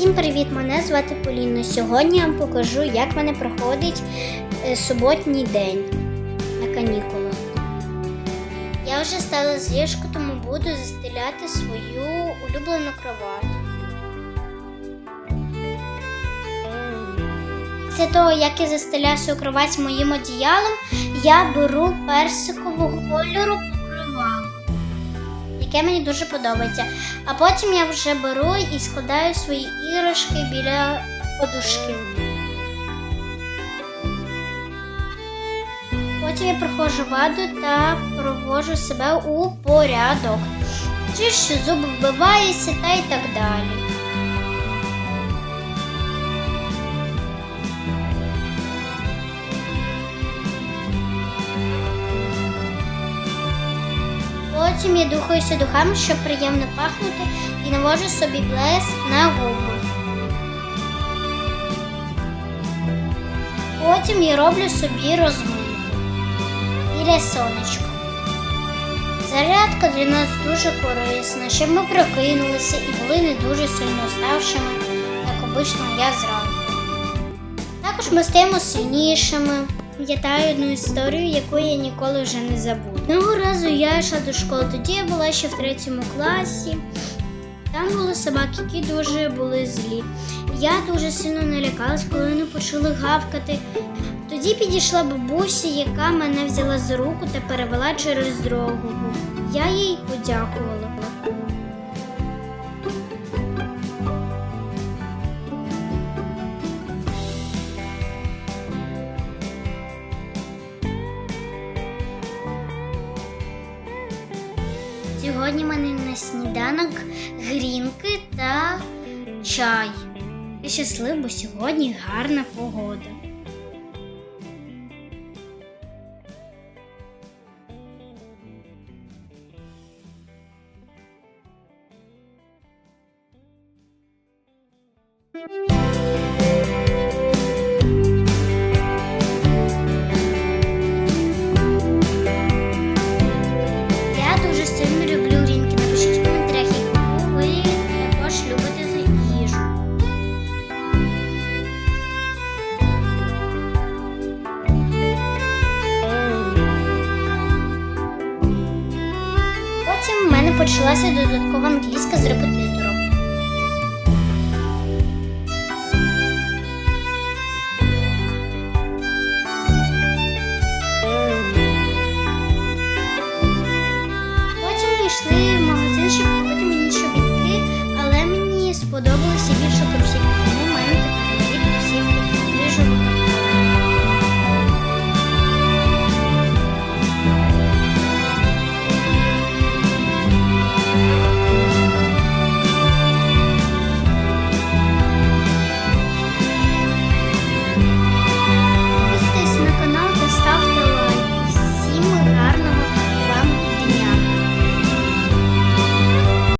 Всім привіт! Мене звати Поліна. Сьогодні я вам покажу, як в мене проходить е, суботній день на канікулах. Я вже стала з ліжку, тому буду застеляти свою улюблену кровать. Після того, як я застеляю свою кровать моїм одіялом, я беру персикового кольору покривало яке мені дуже подобається. А потім я вже беру і складаю свої іграшки біля подушки. Потім я проходжу ваду та проводжу себе у порядок. Чищу зуби вбиваюся та й так далі. Потім я духаюся духами, щоб приємно пахнути, і навожу собі блеск на губи. Потім я роблю собі розминку біля сонечка. Зарядка для нас дуже корисна, щоб ми прокинулися і були не дуже сильно ставшими, як обично я зранку. Також ми стаємо сильнішими. Пам'ятаю одну історію, яку я ніколи вже не забуду. Одного разу я йшла до школи, тоді я була ще в третьому класі. Там були собаки, які дуже були злі. Я дуже сильно налякалась, коли вони почали гавкати. Тоді підійшла бабуся, яка мене взяла за руку та перевела через дорогу. Я їй подякувала. Сьогодні в мене на сніданок грінки та чай. Я щаслива, бо сьогодні гарна погода. Я почалася додаткова англійська з репетитором. Потім ми йшли в магазин, щоб купити мені чобітки, але мені сподобалися.